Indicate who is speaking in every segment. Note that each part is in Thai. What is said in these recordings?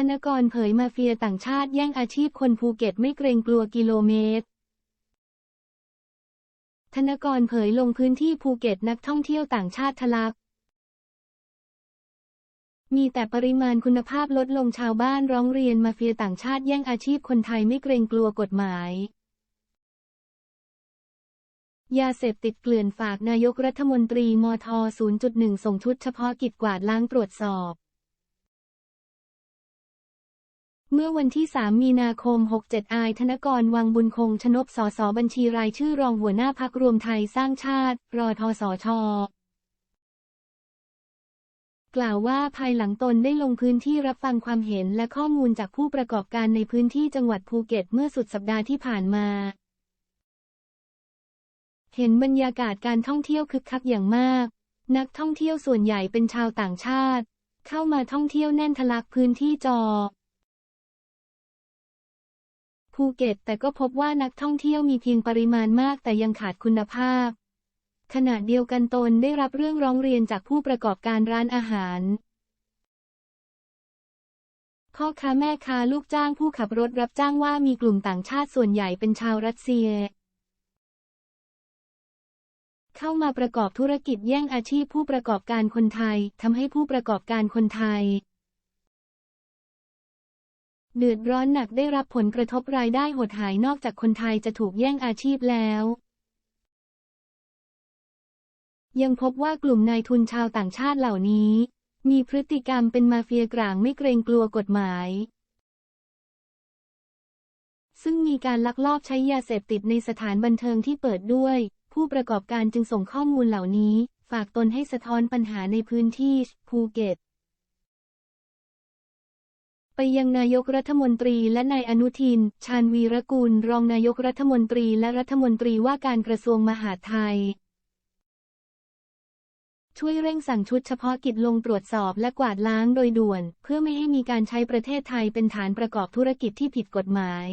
Speaker 1: ธนกรเผยมาเฟียต่างชาติแย่งอาชีพคนภูเก็ตไม่เกรงกลัวกิโลเมตร ธนกรเผยลงพื้นที่ภูเก็ตนักท่องเที่ยวต่างชาติทะลัก มีแต่ปริมาณคุณภาพลดลงชาวบ้านร้องเรียนมาเฟียต่างชาติแย่งอาชีพคนไทยไม่เกรงกลัวกฎหมาย ยาเสพติดเกลื่อนฝากนายกรัฐมนตรีมท 0.1 ส่งชุดเฉพาะกิจกวาดล้างตรวจสอบ เมื่อวันที่ 3 มีนาคม 67 อาย ธนกร วังบุญคง ชนบสสบัญชีรายชื่อรองหัวหน้าพักรวมไทยสร้างชาติ รอทสช กล่าวว่าภายหลังตนได้ลงพื้นที่รับฟังความเห็นและข้อมูลจากผู้ประกอบการในพื้นที่จังหวัดภูเก็ตเมื่อสุดสัปดาห์ที่ผ่านมา เห็นบรรยากาศการท่องเที่ยวคึกคักอย่างมาก นักท่องเที่ยวส่วนใหญ่เป็นชาวต่างชาติ เข้ามาท่องเที่ยวแน่นทะลักพื้นที่จอ ภูเก็ต แต่ก็พบว่านักท่องเที่ยวมีเพียงปริมาณมากแต่ยังขาดคุณภาพ ขณะเดียวกันตนได้รับเรื่องร้องเรียนจากผู้ประกอบการร้านอาหารพ่อค้าแม่ค้าลูกจ้างผู้ขับรถรับจ้างว่ามีกลุ่มต่างชาติส่วนใหญ่เป็นชาวรัสเซีย เข้ามาประกอบธุรกิจแย่งอาชีพผู้ประกอบการคนไทยทำให้ผู้ประกอบการคนไทย เดือดร้อนหนักได้รับผลกระทบรายได้หดหายนอกจากคนไทยจะถูกแย่งอาชีพแล้ว ยังพบว่ากลุ่มนายทุนชาวต่างชาติเหล่านี้ มีพฤติกรรมเป็นมาเฟียกลางไม่เกรงกลัวกฎหมาย ซึ่งมีการลักลอบใช้ยาเสพติดในสถานบันเทิงที่เปิดด้วย ผู้ประกอบการจึงส่งข้อมูลเหล่านี้ ฝากตนให้สะท้อนปัญหาในพื้นที่ภูเก็ต ไปยังนายกรัฐมนตรีและนายอนุทิน ชาญวีรกุลรองนายกรัฐมนตรีและรัฐมนตรีว่าการกระทรวงมหาดไทย ช่วยเร่งสั่งชุดเฉพาะกิจลงตรวจสอบและกวาดล้างโดยด่วน เพื่อไม่ให้มีการใช้ประเทศไทยเป็นฐานประกอบธุรกิจที่ผิดกฎหมาย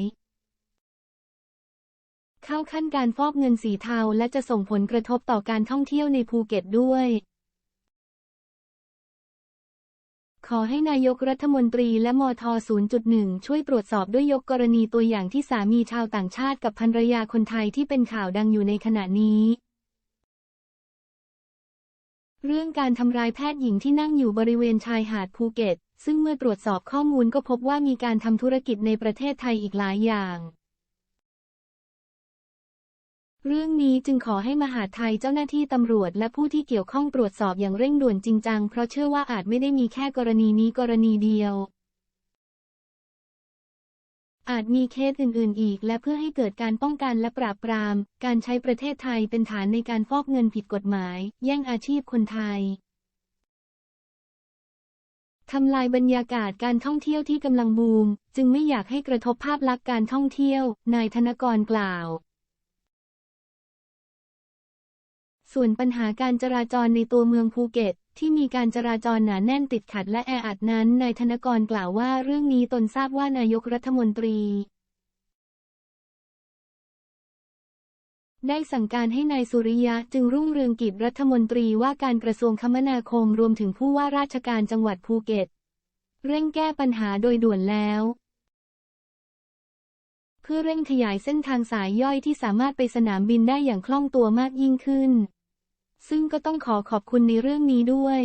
Speaker 1: เข้าขั้นการฟอกเงินสีเทาและจะส่งผลกระทบต่อการท่องเที่ยวในภูเก็ตด้วย ขอให้นายกรัฐมนตรีและมท 0.1 ช่วยตรวจสอบด้วยยกกรณีตัวอย่างที่สามีชาวต่างชาติกับภรรยาคนไทยที่เป็นข่าวดังอยู่ในขณะนี้ เรื่องการทำร้ายแพทย์หญิงที่นั่งอยู่บริเวณชายหาดภูเก็ต ซึ่งเมื่อตรวจสอบข้อมูลก็พบว่ามีการทำธุรกิจในประเทศไทยอีกหลายอย่าง เรื่องนี้จึงขอให้มหาดไทยเจ้าหน้าที่ตำรวจและผู้ที่เกี่ยวข้องตรวจสอบอย่างเร่งด่วนจริงจังเพราะเชื่อว่าอาจไม่ได้มีแค่กรณีนี้กรณีเดียว อาจมีเคสอื่น ๆ อีก และเพื่อให้เกิดการป้องกันและปราบปราม การใช้ประเทศไทยเป็นฐานในการฟอกเงินผิดกฎหมาย แย่งอาชีพคนไทยทำลายบรรยากาศการท่องเที่ยวที่กำลังบูม จึงไม่อยากให้กระทบภาพลักษณ์การท่องเที่ยว นายธนกรกล่าว ส่วนปัญหาการจราจรในตัวเมืองภูเก็ต ที่มีการจราจรหนาแน่นติดขัดและแออัดนั้น นายธนกรกล่าวว่าเรื่องนี้ตนทราบว่านายกรัฐมนตรี ได้สั่งการให้นายสุริยะจึงรุ่งเรืองกิจรัฐมนตรีว่าการกระทรวงคมนาคมรวมถึงผู้ว่าราชการจังหวัดภูเก็ต เร่งแก้ปัญหาโดยด่วนแล้วเพื่อเร่งขยายเส้นทางสายย่อยที่สามารถไปสนามบินได้อย่างคล่องตัวมากยิ่งขึ้น ซึ่งก็ต้องขอขอบคุณในเรื่องนี้ด้วย